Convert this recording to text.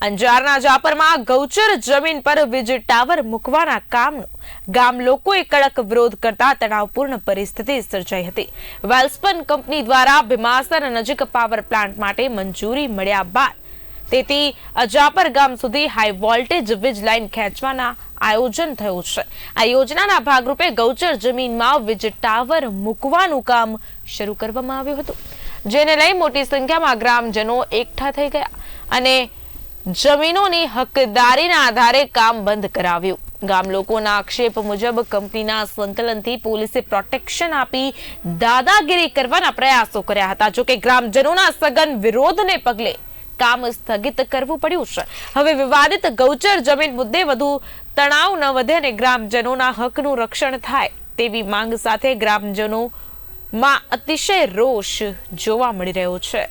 અંજારના જાપરમાં ગૌચર જમીન પર વીજ ટાવર મૂકવાના કામનો ગામ લોકોએ કડક વિરોધ કરતા તણાવપૂર્ણ પરિસ્થિતિ સર્જાઈ હતી. વેલ્સપન કંપની દ્વારા ભીમાસર નજીક પાવર પ્લાન્ટ માટે મંજૂરી મળ્યા બાદ તેથી અજાપર ગામ સુધી હાઈ વોલ્ટેજ વીજ લાઇન ખેંચવાના આયોજન થયું છે. આ યોજનાના ભાગરૂપે ગૌચર જમીનમાં વીજ ટાવર મૂકવાનું કામ શરૂ કરવામાં આવ્યું હતું. જેને લઈ મોટી સંખ્યામાં ગ્રામજનો એકઠા થઈ ગયા અને જમીનોની હકદારીના આધારે કામ બંધ કરાવ્યું. ગામ લોકોના આક્ષેપ મુજબ કંપનીના સંકલનથી પોલીસે પ્રોટેક્શન આપી દાદાગીરી કરવાના પ્રયાસો કર્યા હતા. જોકે ગ્રામજનોના સઘન વિરોધને પગલે કામ સ્થગિત કરવું પડ્યું છે. હવે વિવાદિત ગૌચર જમીન મુદ્દે વધુ તણાવ ન વધે અને ગ્રામજનોના હકનું રક્ષણ થાય તેવી માંગ સાથે ગ્રામજનો માં અતિશય રોષ જોવા મળી રહ્યો છે.